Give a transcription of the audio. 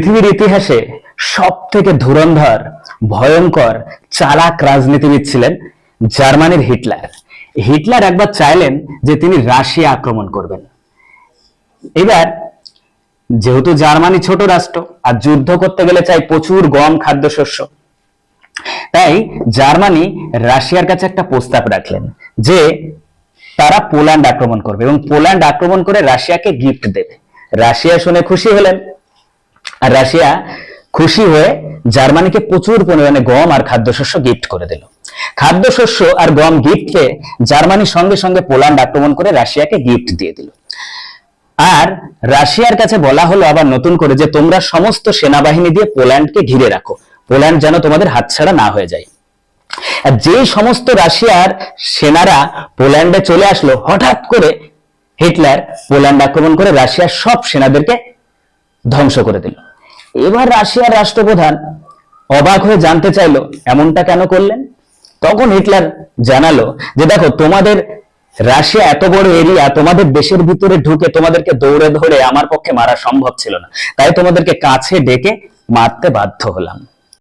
পৃথিবীর ইতিহাসে সব থেকে ধুরন্ধর, ভয়ঙ্কর, চালাক রাজনীতিবিদ ছিলেন জার্মানির হিটলার। হিটলার একবার চাইলেন যে তিনি রাশিয়া আক্রমণ করবেন। এবার, যেহেতু জার্মানি ছোট রাষ্ট্র, আর যুদ্ধ করতে গেলে চাই প্রচুর গম খাদ্যশস্য, তাই জার্মানি রাশিয়ার কাছে একটা প্রস্তাব রাখলেন যে তারা পোল্যান্ড আক্রমণ করবে এবং পোল্যান্ড আক্রমণ করে রাশিয়াকে গিফট দেবে। রাশিয়া শুনে খুশি হলেন। আর রাশিয়া খুশি হয়ে জার্মানিকে প্রচুর পরিমাণে গম আর খাদ্যশস্য গিফট করে দিল। খাদ্যশস্য আর গম গিফট পেয়ে জার্মানি সঙ্গে সঙ্গে পোল্যান্ড আক্রমণ করে রাশিয়াকে গিফট দিয়ে দিল। আর রাশিয়ার কাছে বলা হলো আবার নতুন করে যে, তোমরা সমস্ত সেনাবাহিনী দিয়ে পোল্যান্ডকে ঘিরে রাখো। পোল্যান্ড যেন তোমাদের হাতছাড়া না হয়ে যায়। আর যে সমস্ত রাশিয়ার সেনারা পোল্যান্ডে চলে আসলো, হঠাৎ করে হিটলার পোল্যান্ড আক্রমণ করে রাশিয়ার সব সেনাদেরকে ধ্বংস করে দিল। এবার রাশিয়ার রাষ্ট্রপ্রধান অবাক হয়ে জানতে চাইল, এমনটা কেন করলেন? তখন হিটলার জানালো যে, দেখো, তোমাদের রাশিয়া এত বড় এরিয়া, তোমাদের দেশের ভিতরে ঢুকে তোমাদেরকে দৌড়ে ধরে আমার পক্ষে মারা সম্ভব ছিল না। তাই তোমাদেরকে কাছে ডেকে মারতে বাধ্য হলাম।